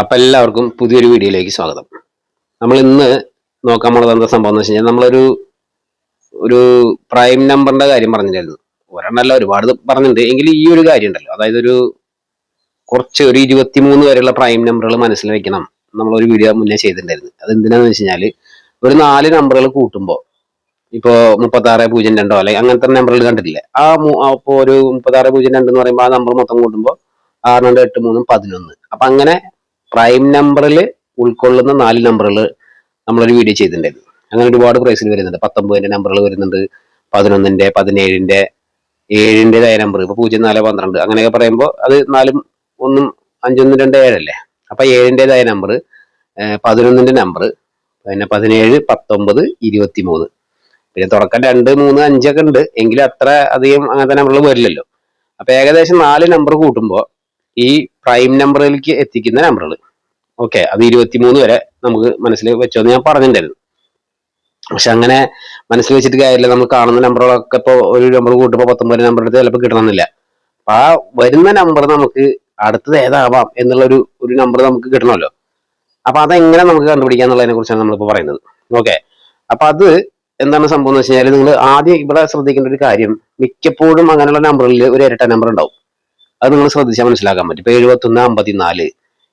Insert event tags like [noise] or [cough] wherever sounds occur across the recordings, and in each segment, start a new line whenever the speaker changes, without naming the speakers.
അപ്പം എല്ലാവർക്കും പുതിയൊരു വീഡിയോയിലേക്ക് സ്വാഗതം. നമ്മൾ ഇന്ന് നോക്കാൻ പോണത് എന്താ സംഭവം എന്ന് വെച്ച് കഴിഞ്ഞാൽ നമ്മളൊരു ഒരു പ്രൈം നമ്പറിന്റെ കാര്യം പറഞ്ഞിട്ടായിരുന്നു ഒരെണ്ണമല്ല ഒരുപാട് പറഞ്ഞിട്ടുണ്ട്. എങ്കിലും ഈ ഒരു കാര്യം ഉണ്ടല്ലോ. അതായത് ഒരു കുറച്ച് ഒരു ഇരുപത്തിമൂന്ന് വരെയുള്ള പ്രൈം നമ്പറുകൾ മനസ്സിൽ വെക്കണം. നമ്മളൊരു വീഡിയോ മുന്നേ ചെയ്തിട്ടുണ്ടായിരുന്നു. അത് എന്തിനാന്ന് വെച്ച് കഴിഞ്ഞാൽ ഒരു നാല് നമ്പറുകൾ കൂട്ടുമ്പോൾ ഇപ്പോ മുപ്പത്തി ആറ് പൂജ്യം രണ്ടോ അല്ലെങ്കിൽ അങ്ങനത്തെ നമ്പറുകൾ കണ്ടിട്ടില്ലേ? ആ അപ്പോൾ ഒരു മുപ്പത്തി ആറ് പൂജ്യം രണ്ട് എന്ന് പറയുമ്പോൾ ആ നമ്പർ മൊത്തം കൂട്ടുമ്പോൾ ആറ് രണ്ട് എട്ട് മൂന്നും പതിനൊന്ന്. അപ്പൊ അങ്ങനെ പ്രൈം നമ്പറിൽ ഉൾക്കൊള്ളുന്ന നാല് നമ്പറുകൾ നമ്മളൊരു വീഡിയോ ചെയ്തിട്ടുണ്ടായിരുന്നു. അങ്ങനെ ഒരുപാട് പ്രൈസിൽ വരുന്നുണ്ട്. പത്തൊമ്പതിന്റെ നമ്പറുകൾ വരുന്നുണ്ട്. പതിനൊന്നിന്റെ പതിനേഴിന്റെ ഏഴിന്റെതായ നമ്പർ ഇപ്പോൾ പൂജ്യം നാല് പന്ത്രണ്ട്. അങ്ങനെയൊക്കെ പറയുമ്പോൾ അത് നാലും ഒന്നും അഞ്ചൊന്നും രണ്ട് ഏഴല്ലേ? അപ്പൊ ഏഴിന്റെതായ നമ്പർ പതിനൊന്നിന്റെ നമ്പർ പിന്നെ പതിനേഴ് പത്തൊമ്പത് ഇരുപത്തി മൂന്ന് പിന്നെ തുടക്കം രണ്ട് മൂന്ന് അഞ്ചൊക്കെ ഉണ്ട്. എങ്കിലും അത്ര അധികം അങ്ങനത്തെ നമ്പറുകൾ വരില്ലല്ലോ. അപ്പൊ ഏകദേശം നാല് നമ്പർ കൂട്ടുമ്പോൾ ഈ പ്രൈം നമ്പറിലേക്ക് എത്തിക്കുന്ന നമ്പറുകൾ ഓക്കെ അത് ഇരുപത്തിമൂന്ന് വരെ നമുക്ക് മനസ്സിൽ വെച്ചോന്ന് ഞാൻ പറഞ്ഞിട്ടുണ്ടായിരുന്നു. പക്ഷെ അങ്ങനെ മനസ്സിൽ വെച്ചിട്ട് കാര്യമില്ല നമ്മൾ കാണുന്ന നമ്പറുകളൊക്കെ ഇപ്പോൾ ഒരു നമ്പർ കൂട്ടുമ്പോൾ പത്തൊമ്പത് നമ്പർ എടുത്ത് ചിലപ്പോൾ കിട്ടണമെന്നില്ല. അപ്പൊ ആ വരുന്ന നമ്പർ നമുക്ക് അടുത്തത് ഏതാവാം എന്നുള്ള ഒരു ഒരു നമ്പർ നമുക്ക് കിട്ടണമല്ലോ. അപ്പൊ അതെങ്ങനെ നമുക്ക് കണ്ടുപിടിക്കാം എന്നുള്ളതിനെ കുറിച്ചാണ് നമ്മളിപ്പോൾ പറയുന്നത്. ഓക്കെ അപ്പൊ അത് എന്താണ് സംഭവം എന്ന് വെച്ച് കഴിഞ്ഞാൽ നിങ്ങൾ ആദ്യം ഇവിടെ ശ്രദ്ധിക്കേണ്ട ഒരു കാര്യം മിക്കപ്പോഴും അങ്ങനെയുള്ള നമ്പറിൽ ഒരു ഇരട്ട നമ്പർ ഉണ്ടാവും. അത് നിങ്ങൾ ശ്രദ്ധിച്ചാൽ മനസ്സിലാക്കാൻ പറ്റും. ഇപ്പൊ എഴുപത്തൊന്ന് അമ്പത്തിനാല്.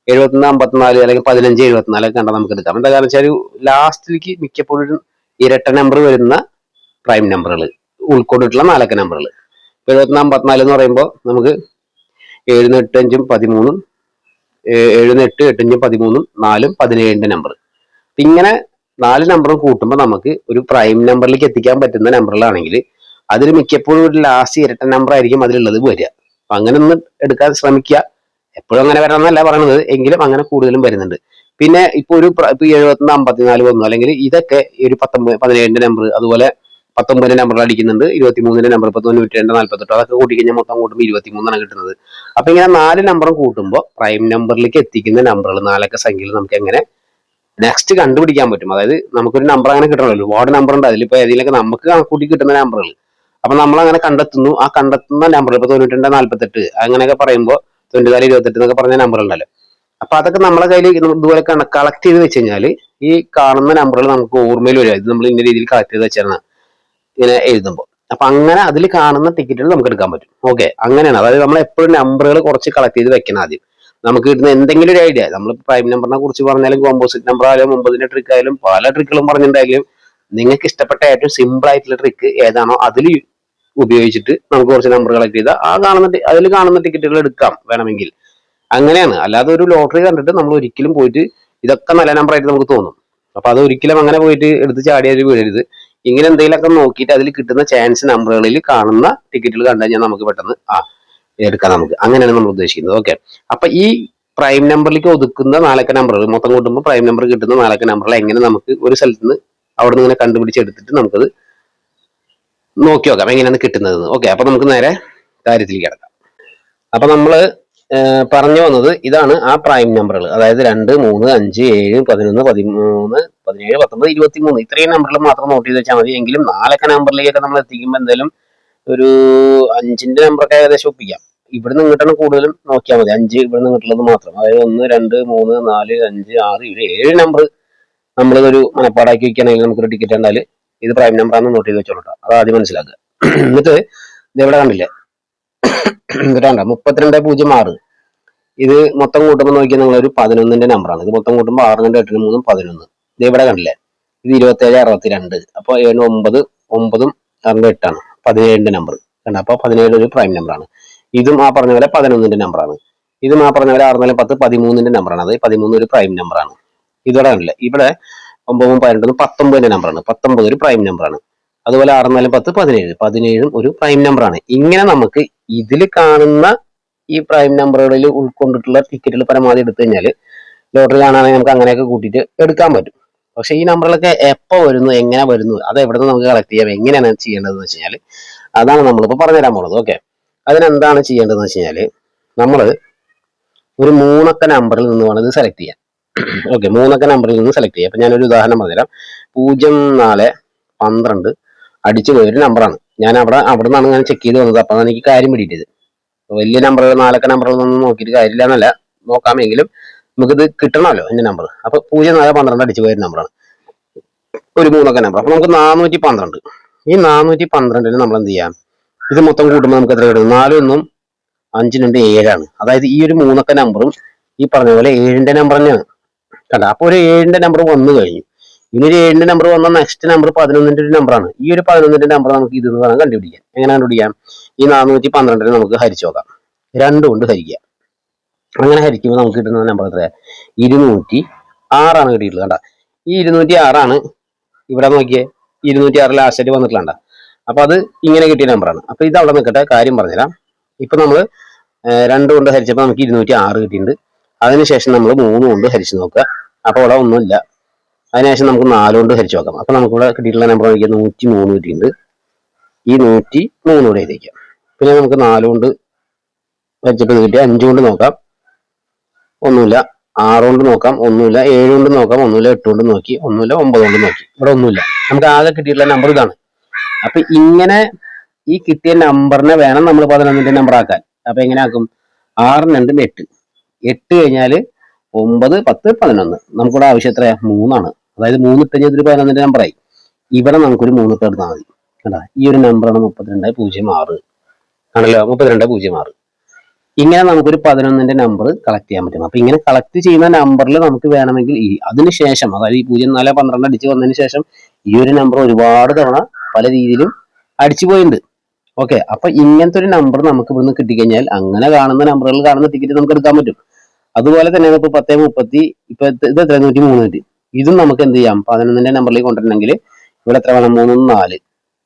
എഴുപത്തൊന്ന് അമ്പത്തിനാല് അല്ലെങ്കിൽ പതിനഞ്ച് എഴുപത്തിനാല് ഒക്കെ കണ്ടാൽ നമുക്ക് എടുക്കാം. എന്താ കാരണം വെച്ചാൽ ലാസ്റ്റിലേക്ക് മിക്കപ്പോഴും ഇരട്ട നമ്പർ വരുന്ന പ്രൈം നമ്പറുകൾ ഉൾക്കൊണ്ടിട്ടുള്ള നാലക്ക നമ്പറുകൾ ഇപ്പൊ എഴുപത്തൊന്ന് അമ്പത്തിനാല് എന്ന് പറയുമ്പോൾ നമുക്ക് ഏഴുന്ന് എട്ടഞ്ചും പതിമൂന്നും ഏഴുന്ന് എട്ട് എട്ടഞ്ചും പതിമൂന്നും നാലും പതിനേഴിന്റെ നമ്പർ ഇങ്ങനെ നാല് നമ്പറും കൂട്ടുമ്പോൾ നമുക്ക് ഒരു പ്രൈം നമ്പറിലേക്ക് എത്തിക്കാൻ പറ്റുന്ന നമ്പറുകളാണെങ്കിൽ അതിൽ മിക്കപ്പോഴും ഒരു ലാസ്റ്റ് ഇരട്ട നമ്പർ ആയിരിക്കും അതിലുള്ളത് വരിക. അപ്പൊ അങ്ങനെ ഒന്ന് എടുക്കാൻ ശ്രമിക്കുക. എപ്പോഴും അങ്ങനെ വരണമെന്നല്ല പറയുന്നത് എങ്കിലും അങ്ങനെ കൂടുതലും വരുന്നുണ്ട്. പിന്നെ ഇപ്പൊ ഒരു ഇപ്പൊ എഴുപത്തൊന്ന് അമ്പത്തിനാല് വന്നു. അല്ലെങ്കിൽ ഇതൊക്കെ ഒരു പത്തൊമ്പത് പതിനേഴിന്റെ നമ്പർ അതുപോലെ പത്തൊമ്പതിന്റെ നമ്പർ അടിക്കുന്നുണ്ട്. ഇരുപത്തിമൂന്നിന്റെ നമ്പർ ഇപ്പൊ തൊണ്ണൂറ്റി രണ്ട് നാല്പത്തെട്ടോ. അതൊക്കെ കൂട്ടിക്കഴിഞ്ഞാൽ മൊത്തം കൂട്ടുമ്പോൾ ഇരുപത്തിമൂന്നാണ് കിട്ടുന്നത്. അപ്പൊ ഇങ്ങനെ നാല് നമ്പറും കൂട്ടുമ്പോൾ പ്രൈം നമ്പറിലേക്ക് എത്തിക്കുന്ന നമ്പറുകൾ നാലൊക്കെ സംഖ്യകൾ നമുക്ക് എങ്ങനെ നെക്സ്റ്റ് കണ്ടുപിടിക്കാൻ പറ്റും. അതായത് നമുക്കൊരു നമ്പർ അങ്ങനെ കിട്ടണമല്ലോ. ഒരുപാട് നമ്പർ ഉണ്ട്. അതിലിപ്പോ ഏതെങ്കിലുമൊക്കെ നമുക്ക് കണക്കൂട്ടി കിട്ടുന്ന നമ്പറുകൾ അപ്പൊ നമ്മൾ അങ്ങനെ കണ്ടെത്തുന്നു. ആ കണ്ടെത്തുന്ന നമ്പർ ഇപ്പൊ തൊണ്ണൂറ്റി രണ്ട് നാല്പത്തെട്ട് അങ്ങനെയൊക്കെ പറയുമ്പോൾ തൊണ്ണൂറ്റി നാല് ഇരുപത്തെട്ട് എന്നൊക്കെ പറഞ്ഞ നമ്പർ ഉണ്ടല്ലോ. അപ്പൊ അതൊക്കെ നമ്മളെ കയ്യിൽ ഇതുപോലെ കളക്ട് ചെയ്ത് വെച്ച് കഴിഞ്ഞാൽ ഈ കാണുന്ന നമ്പറുകൾ നമുക്ക് ഓർമ്മയിൽ വരിക. ഇത് നമ്മൾ ഇന്ന രീതിയിൽ കളക്ട് ചെയ്ത് വെച്ചാണ് ഇങ്ങനെ എഴുതുമ്പോൾ. അപ്പൊ അങ്ങനെ അതിൽ കാണുന്ന ടിക്കറ്റുകൾ നമുക്ക് എടുക്കാൻ പറ്റും. ഓക്കെ അങ്ങനെയാണ്. അതായത് നമ്മൾ എപ്പോഴും നമ്പറുകൾ കുറച്ച് കളക്ട് ചെയ്ത് വെക്കണം ആദ്യം. നമുക്ക് കിട്ടുന്ന എന്തെങ്കിലും ഒരു ഐഡിയ നമ്മൾ പ്രൈം നമ്പറിനെ കുറിച്ച് പറഞ്ഞാലും കോമ്പോസിറ്റ് നമ്പർ ആയാലും ഒമ്പതിന്റെ ട്രിക്ക് ആയാലും പല ട്രിക്കുകളും പറഞ്ഞിട്ടുണ്ടായാലും നിങ്ങൾക്ക് ഇഷ്ടപ്പെട്ട ഏറ്റവും സിമ്പിൾ ആയിട്ടുള്ള ട്രിക്ക് ഏതാണോ അതിൽ ഉപയോഗിച്ചിട്ട് നമുക്ക് കുറച്ച് നമ്പർ കളക്ട് ചെയ്താൽ ആ കാണുന്ന അതിൽ കാണുന്ന ടിക്കറ്റുകൾ എടുക്കാം വേണമെങ്കിൽ. അങ്ങനെയാണ്. അല്ലാതെ ഒരു ലോട്ടറി കണ്ടിട്ട് നമ്മൾ ഒരിക്കലും പോയിട്ട് ഇതൊക്കെ നല്ല നമ്പർ ആയിട്ട് നമുക്ക് തോന്നും. അപ്പൊ അത് ഒരിക്കലും അങ്ങനെ പോയിട്ട് എടുത്ത് ചാടിയാൽ വീഴരുത് ഇങ്ങനെ എന്തെങ്കിലുമൊക്കെ നോക്കിയിട്ട് അതിൽ കിട്ടുന്ന ചാൻസ് നമ്പറുകളിൽ കാണുന്ന ടിക്കറ്റുകൾ കണ്ടു കഴിഞ്ഞാൽ നമുക്ക് പെട്ടെന്ന് ആ എടുക്കാം നമുക്ക്. അങ്ങനെയാണ് നമ്മൾ ഉദ്ദേശിക്കുന്നത്. ഓക്കെ അപ്പൊ ഈ പ്രൈം നമ്പറിലേക്ക് ഒതുക്കുന്ന നാലക്ക നമ്പറുകൾ മൊത്തം കൂട്ടുമ്പോൾ പ്രൈം നമ്പർ കിട്ടുന്ന നാലക്ക നമ്പറുകൾ എങ്ങനെ നമുക്ക് ഒരു സ്ഥലത്ത് നിന്ന് അവിടെ നിന്ന് ഇങ്ങനെ കണ്ടുപിടിച്ചെടുത്തിട്ട് നമുക്കത് നോക്കി നോക്കാം എങ്ങനെയാണ് കിട്ടുന്നത് ഓക്കെ അപ്പൊ നമുക്ക് നേരെ കാര്യത്തിലേക്ക് കിടക്കാം. അപ്പൊ നമ്മൾ പറഞ്ഞു വന്നത് ഇതാണ് ആ പ്രൈം നമ്പറുകൾ. അതായത് രണ്ട് മൂന്ന് അഞ്ച് ഏഴ് പതിനൊന്ന് പതിമൂന്ന് പതിനേഴ് പത്തൊമ്പത് ഇരുപത്തി മൂന്ന് ഇത്രയും നമ്പറിൽ മാത്രം നോട്ട് ചെയ്ത് വെച്ചാൽ മതി. എങ്കിലും നാലൊക്കെ നമ്പറിലേക്കൊക്കെ നമ്മൾ എത്തിക്കുമ്പോൾ എന്തായാലും ഒരു അഞ്ചിന്റെ നമ്പറൊക്കെ ഏകദേശം ഒപ്പിക്കാം. ഇവിടെ നിന്ന് ഇങ്ങോട്ടാണ് കൂടുതലും നോക്കിയാൽ മതി. അഞ്ച് ഇവിടെ നിന്ന് ഇങ്ങോട്ടുള്ളത് മാത്രം. അതായത് ഒന്ന് രണ്ട് മൂന്ന് നാല് അഞ്ച് ആറ് ഏഴ് ഏഴ് നമ്പർ നമ്മളിതൊരു മനപ്പാടാക്കി വെക്കുകയാണെങ്കിൽ നമുക്കൊരു ടിക്കറ്റ് കണ്ടാൽ ഇത് പ്രൈം നമ്പർ ആണെന്ന് നോട്ട് ചെയ്ത് വെച്ചോളൂ അത് ആദ്യം മനസ്സിലാക്കുക. എന്നിട്ട് ഇത് എവിടെ കണ്ടില്ലേ? എന്നിട്ടാണ്ട മുപ്പത്തിരണ്ട് പൂജ്യം ആറ്. ഇത് മൊത്തം കൂട്ടുമ്പോൾ നോക്കിയാൽ നിങ്ങൾ ഒരു പതിനൊന്നിന്റെ നമ്പറാണ് ഇത് മൊത്തം കൂട്ടുമ്പോൾ ആറ് രണ്ട് എട്ടിന് മൂന്നും പതിനൊന്ന്. ഇത് ഇവിടെ കണ്ടില്ലേ? ഇത് ഇരുപത്തേഴ് അറുപത്തിരണ്ട്. അപ്പോൾ ഏഴ് ഒമ്പത് ഒമ്പതും ആറിന്റെ എട്ടാണ്. പതിനേഴിന്റെ നമ്പർ കണ്ട? അപ്പോൾ പതിനേഴ് ഒരു പ്രൈം നമ്പറാണ് ഇതും ആ പറഞ്ഞ പോലെ പതിനൊന്നിന്റെ നമ്പറാണ് ഇതും ആ പറഞ്ഞ പോലെ ആറ് നാല് പത്ത് പതിമൂന്നിന്റെ നമ്പറാണ് അത് പതിമൂന്ന് ഒരു പ്രൈം നമ്പറാണ് ഇതോടെ കണ്ടില്ലേ? ഇവിടെ ഒമ്പതും പതിനെട്ടും പത്തൊമ്പതിന്റെ നമ്പറാണ് പത്തൊമ്പത് ഒരു പ്രൈം നമ്പറാണ് അതുപോലെ ആറ് നാലും പത്ത് പതിനേഴ്. പതിനേഴും ഒരു പ്രൈം നമ്പറാണ് ഇങ്ങനെ നമുക്ക് ഇതിൽ കാണുന്ന ഈ പ്രൈം നമ്പറുകളിൽ ഉൾക്കൊണ്ടിട്ടുള്ള ടിക്കറ്റുകൾ പരമാവധി എടുത്തു കഴിഞ്ഞാൽ ലോട്ടറി കാണാണെങ്കിൽ നമുക്ക് അങ്ങനെയൊക്കെ കൂട്ടിയിട്ട് എടുക്കാൻ പറ്റും. പക്ഷെ ഈ നമ്പറുകളൊക്കെ എപ്പോൾ വരുന്നു എങ്ങനെ വരുന്നു അത് എവിടെ നിന്ന് നമുക്ക് കളക്ട് ചെയ്യാം എങ്ങനെയാണ് ചെയ്യേണ്ടതെന്ന് വെച്ച് കഴിഞ്ഞാൽ അതാണ് നമ്മളിപ്പോൾ പറഞ്ഞുതരാൻ പോണത്. ഓക്കെ അതിനെന്താണ് ചെയ്യേണ്ടതെന്ന് വെച്ച് കഴിഞ്ഞാൽ നമ്മൾ ഒരു മൂന്നക്ക നമ്പറിൽ നിന്ന് വേണം ഇത് സെലക്ട് ചെയ്യാൻ [clears throat] ഓക്കെ മൂന്നൊക്കെ നമ്പറിൽ നിന്ന് സെലക്ട് ചെയ്യാം. അപ്പം ഞാനൊരു ഉദാഹരണം പറഞ്ഞുതരാം. പൂജ്യം നാല് പന്ത്രണ്ട് അടിച്ചു പോയൊരു നമ്പറാണ് ഞാൻ അവിടെ അവിടെ നിന്നാണ് ഞാൻ ചെക്ക് ചെയ്ത് വന്നത്. അപ്പൊ എനിക്ക് കാര്യം പിടിയിട്ടത്. വലിയ നമ്പറുകൾ നാലക്ക നമ്പറുകളൊന്നും നോക്കിയിട്ട് കാര്യമില്ല എന്നല്ല. നോക്കാമെങ്കിലും നമുക്കിത് കിട്ടണമല്ലോ എന്റെ നമ്പർ അപ്പോൾ പൂജ്യം നാല് പന്ത്രണ്ട് അടിച്ചു പോയൊരു നമ്പറാണ് ഒരു മൂന്നൊക്കെ നമ്പർ അപ്പോൾ നമുക്ക് നാനൂറ്റി പന്ത്രണ്ട്. ഈ നാനൂറ്റി പന്ത്രണ്ടിന് നമ്മൾ എന്ത് ചെയ്യാം? ഇത് മൊത്തം കൂട്ടുമ്പോൾ നമുക്ക് എത്ര കിട്ടും നാലൊന്നും അഞ്ചിനുണ്ട് ഏഴാണ്. അതായത് ഈ ഒരു മൂന്നൊക്കെ നമ്പറും ഈ പറഞ്ഞ പോലെ ഏഴിന്റെ നമ്പർ തന്നെയാണ്. കണ്ട? അപ്പൊ ഒരു ഏഴിന്റെ നമ്പർ വന്നു കഴിഞ്ഞു. ഇനി ഒരു ഏഴിന്റെ നമ്പർ വന്ന നെക്സ്റ്റ് നമ്പർ പതിനൊന്നിന്റെ ഒരു നമ്പറാണ് ഈ ഒരു പതിനൊന്നിന്റെ നമ്പർ നമുക്ക് ഇത് വേണം കണ്ടുപിടിക്കാൻ എങ്ങനെ കണ്ടുപിടിക്കാം? ഈ നാനൂറ്റി പന്ത്രണ്ടിന് നമുക്ക് ഹരിച്ചു നോക്കാം. രണ്ടും കൊണ്ട് ഹരിക്കുക. അങ്ങനെ ഹരിക്കുമ്പോൾ നമുക്ക് കിട്ടുന്ന നമ്പർ എത്ര ഇരുന്നൂറ്റി ആറാണ് കിട്ടിയിട്ടുള്ളത് കണ്ട? ഈ ഇരുന്നൂറ്റി ആറാണ് ഇവിടെ നോക്കിയേ. ഇരുന്നൂറ്റി ആറ് ലാസ്റ്റായിട്ട് വന്നിട്ടുള്ള അപ്പൊ അത് ഇങ്ങനെ കിട്ടിയ നമ്പറാണ് അപ്പൊ ഇത് അവിടെ നിൽക്കട്ടെ കാര്യം പറഞ്ഞുതരാം. ഇപ്പൊ നമ്മൾ രണ്ട് കൊണ്ട് ഹരിച്ചപ്പോൾ നമുക്ക് ഇരുന്നൂറ്റി ആറ് കിട്ടിയിട്ടുണ്ട്. അതിനുശേഷം നമ്മൾ മൂന്ന് കൊണ്ട് ഹരിച്ചു നോക്കുക. അപ്പോൾ ഇവിടെ ഒന്നുമില്ല. അതിനുശേഷം നമുക്ക് നാല് കൊണ്ട് ഹരിച്ചു നോക്കാം അപ്പൊ നമുക്കിവിടെ കിട്ടിയിട്ടുള്ള നമ്പർ നോക്കിയാൽ നൂറ്റി മൂന്ന് കിട്ടിയിട്ടുണ്ട്. ഈ നൂറ്റി മൂന്ന് കൂടെ എഴുതിക്കാം. പിന്നെ നമുക്ക് നാല് കൊണ്ട് ഹരിച്ചിട്ട് കിട്ടിയ അഞ്ച് കൊണ്ട് നോക്കാം. ഒന്നുമില്ല. ആറ് കൊണ്ട് നോക്കാം. ഒന്നുമില്ല. ഏഴ് കൊണ്ട് നോക്കാം. ഒന്നുമില്ല. എട്ട് കൊണ്ട് നോക്കി. ഒന്നുമില്ല. ഒമ്പത് കൊണ്ട് നോക്കി. ഇവിടെ ഒന്നുമില്ല. നമുക്ക് ആകെ കിട്ടിയിട്ടുള്ള നമ്പർ ഇതാണ്. അപ്പൊ ഇങ്ങനെ ഈ കിട്ടിയ നമ്പറിനെ വേണം നമ്മൾ പതിനൊന്നിന്റെ നമ്പർ ആക്കാൻ. അപ്പൊ എങ്ങനെ ആക്കും? ആറിന് രണ്ടും എട്ട്. എട്ട് കഴിഞ്ഞാൽ ഒമ്പത് പത്ത് പതിനൊന്ന്. നമുക്കിവിടെ ആവശ്യം എത്രയാ? മൂന്നാണ്. അതായത് മൂന്ന് ഇട്ട് കഴിഞ്ഞാൽ ഒരു പതിനൊന്നിന്റെ നമ്പറായി ഇവിടെ നമുക്കൊരു മൂന്ന് ഇട്ട് എടുത്താൽ മതി. കണ്ടാ? ഈ ഒരു നമ്പറാണ് മുപ്പത്തിരണ്ട് പൂജ്യം ആറ്. ആണല്ലോ മുപ്പത്തിരണ്ട് പൂജ്യം ആറ്. ഇങ്ങനെ നമുക്കൊരു പതിനൊന്നിന്റെ നമ്പർ കളക്ട് ചെയ്യാൻ പറ്റും. അപ്പൊ ഇങ്ങനെ കളക്ട് ചെയ്യുന്ന നമ്പറിൽ നമുക്ക് വേണമെങ്കിൽ ഈ അതിനുശേഷം അതായത് ഈ പൂജ്യം നാല് പന്ത്രണ്ട് അടിച്ച് വന്നതിന് ശേഷം ഈ ഒരു നമ്പർ ഒരുപാട് തവണ പല രീതിയിലും അടിച്ചു പോയിട്ടുണ്ട്. ഓക്കെ അപ്പൊ ഇങ്ങനത്തെ ഒരു നമ്പർ നമുക്ക് ഇവിടുന്ന് കിട്ടിക്കഴിഞ്ഞാൽ അങ്ങനെ കാണുന്ന നമ്പറുകൾ കാണുന്ന ടിക്കറ്റ് നമുക്ക് എടുക്കാൻ പറ്റും. അതുപോലെ തന്നെയാണ് ഇപ്പൊ പത്തേ മുപ്പത്തി ഇപ്പൊ ഇത് എത്ര നൂറ്റി മൂന്ന് കിട്ടി. ഇതും നമുക്ക് എന്ത് ചെയ്യാം? പതിനൊന്നിന്റെ നമ്പറിലേക്ക് കൊണ്ടുവരണമെങ്കിൽ ഇവിടെ എത്ര വേണം? മൂന്നും നാല്.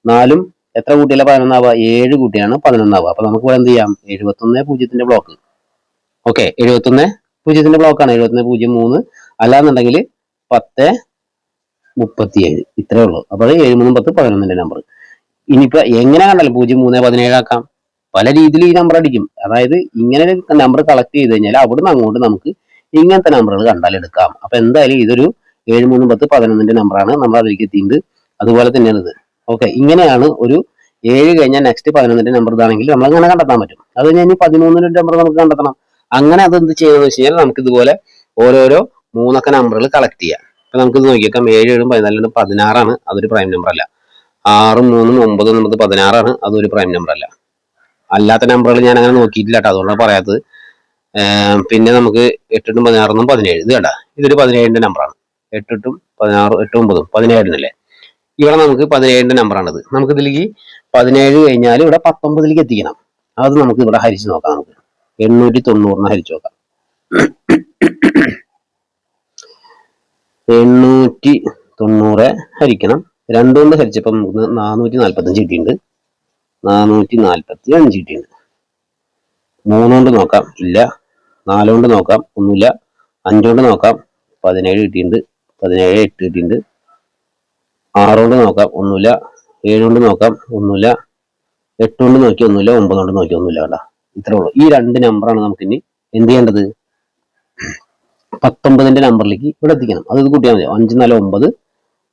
നാലും എത്ര കൂട്ടിയാലും? പതിനൊന്നാവുക. ഏഴ് കൂട്ടിയാണ് പതിനൊന്നാവുക. അപ്പൊ നമുക്ക് ഇവിടെ എന്ത് ചെയ്യാം? എഴുപത്തൊന്ന് പൂജ്യത്തിന്റെ ബ്ലോക്ക് ഓക്കെ എഴുപത്തൊന്ന് പൂജ്യത്തിന്റെ ബ്ലോക്കാണ് എഴുപത്തൊന്ന് പൂജ്യം മൂന്ന്. അല്ലാന്നുണ്ടെങ്കിൽ പത്ത് മുപ്പത്തിയേഴ്. ഇത്രേ ഉള്ളൂ. അപ്പോൾ ഏഴ് മൂന്നും പത്ത് പതിനൊന്നിന്റെ നമ്പർ ഇനിയിപ്പോ എങ്ങനെ കണ്ടാലും പൂജ്യം മൂന്ന് പതിനേഴ് ആക്കാം. പല രീതിയിൽ ഈ നമ്പർ അടിക്കും. അതായത് ഇങ്ങനെ നമ്പർ കളക്ട് ചെയ്ത് കഴിഞ്ഞാൽ അവിടുന്ന് അങ്ങോട്ട് നമുക്ക് ഇങ്ങനത്തെ നമ്പറുകൾ കണ്ടാൽ എടുക്കാം. അപ്പൊ എന്തായാലും ഇതൊരു ഏഴ് മൂന്ന് പത്ത് പതിനൊന്നിന്റെ നമ്പറാണ് നമ്മൾ അതിലേക്ക് എത്തിയത്. അതുപോലെ തന്നെയാണ് ഇത്. ഓക്കെ ഇങ്ങനെയാണ് ഒരു ഏഴ് കഴിഞ്ഞാൽ നെക്സ്റ്റ് പതിനൊന്നിന്റെ നമ്പർ ഇതാണെങ്കിൽ നമ്മൾ അങ്ങനെ കണ്ടെത്താൻ പറ്റും. അത് കഴിഞ്ഞാൽ ഇനി പതിമൂന്നിന്റെ നമ്പർ നമുക്ക് കണ്ടെത്തണം. അങ്ങനെ അത് എന്ത് ചെയ്യുന്നത് വെച്ച് കഴിഞ്ഞാൽ നമുക്ക് ഇതുപോലെ ഓരോരോ മൂന്നൊക്കെ നമ്പറുകൾ കളക്ട് ചെയ്യാം. അപ്പൊ നമുക്ക് ഇത് നോക്കിയേക്കാം. ഏഴ് ഏഴും പതിനാലും പതിനാറാണ്. അതൊരു പ്രൈം നമ്പർ അല്ല. ആറും മൂന്നും ഒമ്പതും ഒമ്പത് പതിനാറാണ്. അതൊരു പ്രൈം നമ്പർ അല്ല. അല്ലാത്ത നമ്പറുകൾ ഞാൻ അങ്ങനെ നോക്കിയിട്ടില്ല കേട്ടോ. അതുകൊണ്ടാണ് പറയാത്തത്. പിന്നെ നമുക്ക് എട്ടെട്ടും പതിനാറൊന്നും പതിനേഴ്. ഇത് കേട്ടാ ഇതൊരു പതിനേഴിന്റെ നമ്പറാണ് എട്ടെട്ടും പതിനാറും എട്ട് ഒമ്പതും പതിനേഴിനല്ലേ? ഇവിടെ നമുക്ക് പതിനേഴിന്റെ നമ്പറാണിത് നമുക്ക് ഇതിലേക്ക് പതിനേഴ് കഴിഞ്ഞാൽ ഇവിടെ പത്തൊമ്പതിലേക്ക് എത്തിക്കണം. അത് നമുക്ക് ഇവിടെ ഹരിച്ചു നോക്കാം നമുക്ക്. എണ്ണൂറ്റി തൊണ്ണൂറിന് ഹരിച്ചു നോക്കാം. എണ്ണൂറ്റി തൊണ്ണൂറ് ഹരിക്കണം. രണ്ടുകൊണ്ട് ഹരിച്ചപ്പോൾ നമുക്ക് നാനൂറ്റി നാൽപ്പത്തഞ്ച് കിട്ടിയിട്ടുണ്ട്. നാനൂറ്റി നാൽപ്പത്തി അഞ്ച് കിട്ടിയിട്ടുണ്ട്. മൂന്നുകൊണ്ട് നോക്കാം. ഇല്ല. നാലുകൊണ്ട് നോക്കാം. ഒന്നുമില്ല. അഞ്ചുകൊണ്ട് നോക്കാം. പതിനേഴ് കിട്ടിയിട്ടുണ്ട്. പതിനേഴ് എട്ട് കിട്ടിയിട്ടുണ്ട്. ആറുകൊണ്ട് നോക്കാം. ഒന്നുമില്ല. ഏഴുകൊണ്ട് നോക്കാം. ഒന്നുമില്ല. എട്ടുകൊണ്ട് നോക്കി ഒന്നുമില്ല. ഒമ്പതുകൊണ്ട് നോക്കി ഒന്നുമില്ല കേട്ടോ. ഇത്രേ ഉള്ളൂ. ഈ രണ്ട് നമ്പറാണ് നമുക്ക് ഇനി എന്ത് ചെയ്യേണ്ടത്? പത്തൊമ്പതിന്റെ നമ്പറിലേക്ക് ഇവിടെ എത്തിക്കണം. അത് കൂട്ടിയാൽ മതി. അഞ്ച് നാല് ഒമ്പത്.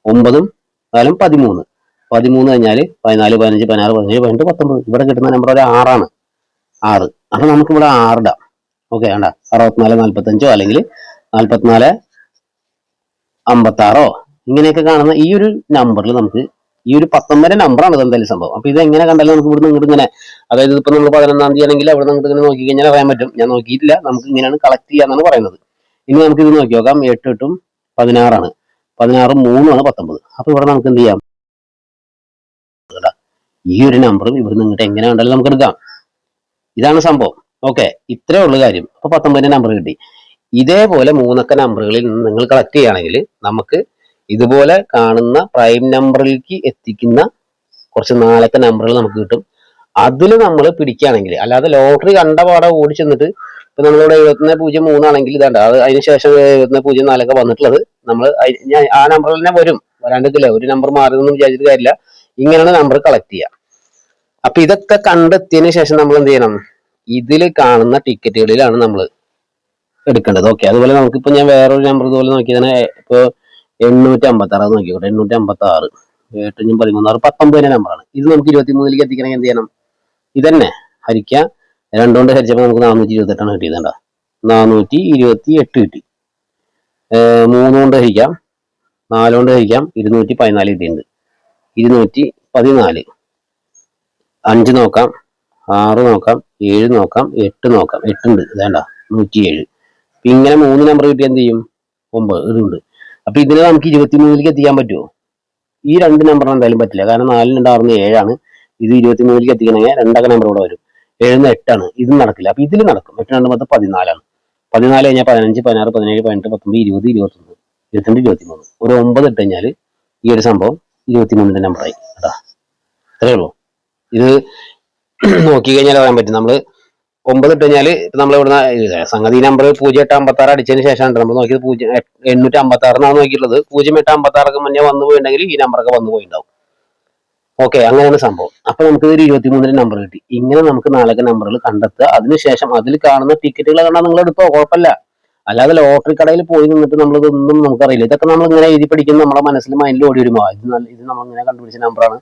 ഒമ്പതും നാലും പതിമൂന്ന്. പതിമൂന്ന് കഴിഞ്ഞാൽ പതിനാല് പതിനഞ്ച് പതിനാറ് പതിനേഴ് പതിനെട്ട് പത്തൊമ്പത്. ഇവിടെ കിട്ടുന്ന നമ്പർ ഒരു ആറാണ്. ആറ്. അപ്പൊ നമുക്ക് ഇവിടെ ആറിടാം ഓക്കെ വേണ്ട അറുപത്തിനാല് നാല്പത്തഞ്ചോ അല്ലെങ്കിൽ നാല്പത്തിനാല് അമ്പത്താറോ? ഇങ്ങനെയൊക്കെ കാണുന്ന ഈ ഒരു നമ്പറിൽ നമുക്ക് ഈ ഒരു പത്തൊമ്പത് നമ്പറാണ് ഇത് എന്തായാലും സംഭവം. അപ്പൊ ഇത് എങ്ങനെ കണ്ടാലും നമുക്ക് ഇവിടുന്ന് ഇങ്ങോട്ട് ഇങ്ങനെ അതായത് ഇപ്പൊ നമ്മൾ പതിനൊന്നാം തീയതി ആണെങ്കിൽ അവിടെ നിങ്ങൾക്ക് ഇങ്ങനെ നോക്കി കഴിഞ്ഞാൽ അറിയാൻ പറ്റും. ഞാൻ നോക്കിയിട്ടില്ല. നമുക്ക് ഇങ്ങനെയാണ് കളക്ട് ചെയ്യാന്നാണ് പറയുന്നത്. ഇനി നമുക്ക് ഇത് നോക്കി നോക്കാം. എട്ട് എട്ടും പതിനാറാണ്. പതിനാറും മൂന്നുമാണ് പത്തൊമ്പത്. അപ്പൊ ഇവിടെ നമുക്ക് എന്ത് ചെയ്യാം? ഈ ഒരു നമ്പറും ഇവിടുന്ന് ഇങ്ങോട്ട് എങ്ങനെ ഉണ്ടല്ലോ നമുക്ക് എടുക്കാം. ഇതാണ് സംഭവം. ഓക്കെ ഇത്രേ ഉള്ളു കാര്യം. അപ്പൊ പത്തൊമ്പതിന്റെ നമ്പർ കിട്ടി. ഇതേപോലെ മൂന്നക്ക നമ്പറുകളിൽ നിന്ന് നിങ്ങൾ കളക്ട് ചെയ്യുകയാണെങ്കിൽ നമുക്ക് ഇതുപോലെ കാണുന്ന പ്രൈം നമ്പറിലേക്ക് എത്തിക്കുന്ന കുറച്ച് നാലക്ക നമ്പറുകൾ നമുക്ക് കിട്ടും. അതിൽ നമ്മൾ പിടിക്കുകയാണെങ്കിൽ അല്ലാതെ ലോട്ടറി കണ്ട പാടെ ഓടി ചെന്നിട്ട് ഇപ്പൊ നമ്മളിവിടെ എഴുപത്തിനാല് പൂജ്യം മൂന്നാണെങ്കിൽ ഇതാണ്ട് അത് അതിന് ശേഷം എഴുപത്തൊന്ന് പൂജ്യം നാലൊക്കെ വന്നിട്ടുള്ളത്. നമ്മൾ ആ നമ്പറിൽ തന്നെ വരും. വരാണ്ടില്ല ഒരു നമ്പർ മാറിയെന്നൊന്നും വിചാരിച്ചിട്ട് കാര്യമില്ല. ഇങ്ങനെയാണ് നമ്പർ കളക്ട് ചെയ്യുക. അപ്പൊ ഇതൊക്കെ കണ്ടെത്തിയതിന് ശേഷം നമ്മൾ എന്ത് ചെയ്യണം? ഇതിൽ കാണുന്ന ടിക്കറ്റുകളിലാണ് നമ്മൾ എടുക്കേണ്ടത്. ഓക്കെ. അതുപോലെ നമുക്കിപ്പോ ഞാൻ വേറൊരു നമ്പർ ഇതുപോലെ നോക്കിയാൽ ഇപ്പൊ എണ്ണൂറ്റി അമ്പത്തി ആറ് നോക്കിക്കോട്ടെ. എണ്ണൂറ്റി അമ്പത്തി ആറ് എട്ടഞ്ചും പതിമൂന്നാറ് പത്തൊമ്പതിന്റെ നമ്പറാണ് ഇത് നമുക്ക് ഇരുപത്തി മൂന്നിലേക്ക് എത്തിക്കണമെങ്കിൽ എന്ത് ചെയ്യണം? ഇതന്നെ ഹരിക്കുക. രണ്ടുകൊണ്ട് ഹരിച്ചപ്പോൾ നമുക്ക് നാനൂറ്റി ഇരുപത്തെട്ടാണ് കിട്ടിയത് നാനൂറ്റി ഇരുപത്തി എട്ട് കിട്ടി. മൂന്ന് കൊണ്ട് ഹരിക്കാം. നാല് കൊണ്ട് ഹരിക്കാം. ഇരുന്നൂറ്റി പതിനാല് കിട്ടിയിട്ടുണ്ട്. ഇരുന്നൂറ്റി പതിനാല്. അഞ്ച് നോക്കാം. ആറ് നോക്കാം. ഏഴ് നോക്കാം. എട്ട് നോക്കാം. എട്ടുണ്ട്. വേണ്ട നൂറ്റി ഏഴ് അപ്പം ഇങ്ങനെ മൂന്ന് നമ്പർ കിട്ടിയാൽ എന്ത് ചെയ്യും? ഒമ്പത്. ഇതുണ്ട് അപ്പൊ ഇതിനെ നമുക്ക് ഇരുപത്തി മൂന്നിലേക്ക് എത്തിക്കാൻ പറ്റുമോ ഈ രണ്ട് നമ്പറിന് എന്തായാലും പറ്റില്ല. കാരണം നാലിന് രണ്ട് ആറിന് ഏഴാണ്. ഇത് ഇരുപത്തി മൂന്നിലേക്ക് എത്തിക്കണമെങ്കിൽ രണ്ടൊക്കെ നമ്പർ ഇവിടെ വരും. ഏഴുന്ന എട്ടാണ് ഇത് നടക്കില്ല. അപ്പൊ ഇതിൽ നടക്കും. എട്ട് രണ്ട് പത്ത് പതിനാലാണ്. പതിനാല് കഴിഞ്ഞാൽ പതിനഞ്ച് പതിനാറ് പതിനേഴ് പതിനെട്ട് പത്തൊമ്പത് ഇരുപത് ഇരുപത്തൊന്ന് ഇരുപത്തിരണ്ട് ഇരുപത്തി മൂന്ന് ഒരു ഒമ്പത് ഇട്ട് കഴിഞ്ഞാൽ ഈ ഒരു സംഭവം ഇരുപത്തി മൂന്നിന്റെ നമ്പറായി കേട്ടാ അത്രേ ഉള്ളൂ. ഇത് [clears throat] നോക്കി കഴിഞ്ഞാൽ പറയാൻ പറ്റും. നമ്മൾ ഒമ്പത് ഇട്ട് കഴിഞ്ഞാൽ നമ്മൾ ഇവിടുന്ന് സംഗതി നമ്പർ പൂജ്യം എട്ട് അമ്പത്തി ആറ് അടിച്ചതിന് ശേഷമാണ് നമ്മൾ നോക്കിയത് പൂജ്യം എണ്ണൂറ്റി അമ്പത്തി ആറിനാണ് നോക്കിയിട്ടുള്ളത്. പൂജ്യം എട്ട് അമ്പത്തി ആറൊക്കെ മുന്നേ വന്നു പോയിട്ടുണ്ടെങ്കിൽ ഈ നമ്പറൊക്കെ വന്നു പോയിട്ടുണ്ടാവും. ഓക്കെ അങ്ങനെയാണ് സംഭവം. അപ്പൊ നമുക്ക് ഒരു ഇരുപത്തിമൂന്നിന് നമ്പർ കിട്ടി. ഇങ്ങനെ നമുക്ക് നാലൊക്കെ നമ്പറുകൾ കണ്ടെത്തുക. അതിനുശേഷം അതിൽ കാണുന്ന ടിക്കറ്റുകൾ കണ്ടാൽ നിങ്ങൾ എടുത്തോ? കുഴപ്പമില്ല. അല്ലാതെ ലോട്ടറി കടയിൽ പോയി നിന്നിട്ട് നമ്മളിതൊന്നും നമുക്കറിയില്ല. ഇതൊക്കെ നമ്മൾ ഇങ്ങനെ എഴുതി പഠിക്കുന്ന നമ്മളെ മനസ്സിൽ മൈൻഡിൽ ഓടി വരുമോ ഇത് നല്ല ഇത് നമ്മൾ ഇങ്ങനെ കണ്ടുപിടിച്ച നമ്പറാണ്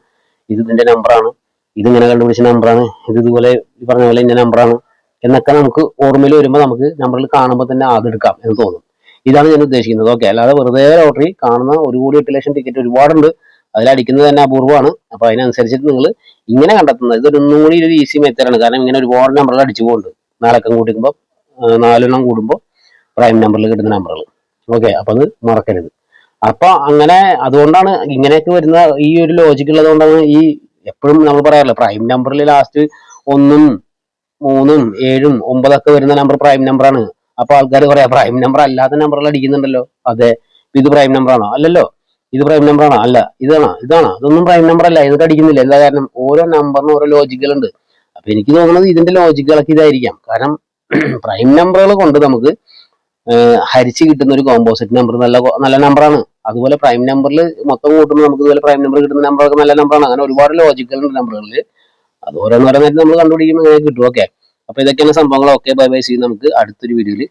ഇത് ഇതിന്റെ നമ്പറാണ് ഇത് ഇങ്ങനെ കണ്ടുപിടിച്ച നമ്പറാണ് ഇത് ഇതുപോലെ ഈ പറഞ്ഞ പോലെ ഇന്ന നമ്പറാണ് എന്നൊക്കെ നമുക്ക് ഓർമ്മയിൽ വരുമ്പോൾ നമുക്ക് നമ്പറിൽ കാണുമ്പോൾ തന്നെ അതെടുക്കാം എന്ന് തോന്നും. ഇതാണ് ഞാൻ ഉദ്ദേശിക്കുന്നത്. ഓക്കെ അല്ലാതെ വെറുതെ ലോട്ടറി കാണുന്ന ഒരു കോടി എട്ട് ലക്ഷം ടിക്കറ്റ് ഒരുപാടുണ്ട്. അതിലടിക്കുന്നത് തന്നെ അപൂർവമാണ്. അപ്പൊ അതിനനുസരിച്ചിട്ട് നിങ്ങൾ ഇങ്ങനെ കണ്ടെത്തുന്നത്. ഇതൊരു ഒന്നും കൂടി ഒരു ഈസി മെത്തേഡാണ് കാരണം ഇങ്ങനെ ഒരുപാട് നമ്പറുകൾ അടിച്ചു പോകുന്നുണ്ട്. നാലക്കം കൂട്ടിക്കുമ്പോൾ നാലെണ്ണം കൂടുമ്പോൾ പ്രൈം നമ്പറിൽ കിട്ടുന്ന നമ്പറുകൾ ഓക്കെ അപ്പൊ അത് മറക്കരുത്. അപ്പൊ അങ്ങനെ അതുകൊണ്ടാണ് ഇങ്ങനെയൊക്കെ വരുന്ന ഈ ഒരു ലോജിക്ക് ഉള്ളതുകൊണ്ടാണ് ഈ എപ്പോഴും നമ്മൾ പറയാറില്ല പ്രൈം നമ്പറിൽ ലാസ്റ്റ് ഒന്നും മൂന്നും ഏഴും ഒമ്പതൊക്കെ വരുന്ന നമ്പർ പ്രൈം നമ്പറാണ് അപ്പൊ ആൾക്കാർ പറയാം പ്രൈം നമ്പർ അല്ലാത്ത നമ്പറുകൾ അടിക്കുന്നുണ്ടല്ലോ. അതെ ഇത് പ്രൈം നമ്പർ ആണോ? അല്ലല്ലോ. ഇത് പ്രൈം നമ്പർ ആണോ? അല്ല ഇതാണോ? ഇതാണോ? ഇതൊന്നും പ്രൈം നമ്പർ അല്ല. ഇത് അടിക്കുന്നില്ല എന്താ കാരണം? ഓരോ നമ്പറിനും ഓരോ ലോജിക്കൽ ഉണ്ട്. അപ്പൊ എനിക്ക് തോന്നുന്നത് ഇതിന്റെ ലോജിക്കുകളൊക്കെ ഇതായിരിക്കാം. കാരണം [clears throat] പ്രൈം നമ്പറുകൾ കൊണ്ട് നമുക്ക് ഹരിച്ച് കിട്ടുന്ന ഒരു കോമ്പോസിറ്റ് നമ്പർ നല്ല നല്ല നമ്പറാണ് അതുപോലെ പ്രൈം നമ്പറിൽ മൊത്തം കൂട്ടുമ്പോൾ നമുക്ക് ഇതുപോലെ പ്രൈം നമ്പർ കിട്ടുന്ന നമ്പറൊക്കെ നല്ല നമ്പറാണ് അങ്ങനെ ഒരുപാട് ലോജിക്കൽ ഉണ്ട് നമ്പറുകളിൽ അത് ഓരോന്നോരോന്നായിട്ട് നമ്മൾ കണ്ടുപിടിക്കുമ്പോൾ അങ്ങനെ കിട്ടും. ഓക്കെ അപ്പൊ ഇതൊക്കെയാണ് സംഭവങ്ങൾ ഓക്കെ ബൈ ബൈ സി നമുക്ക് അടുത്തൊരു വീഡിയോയിൽ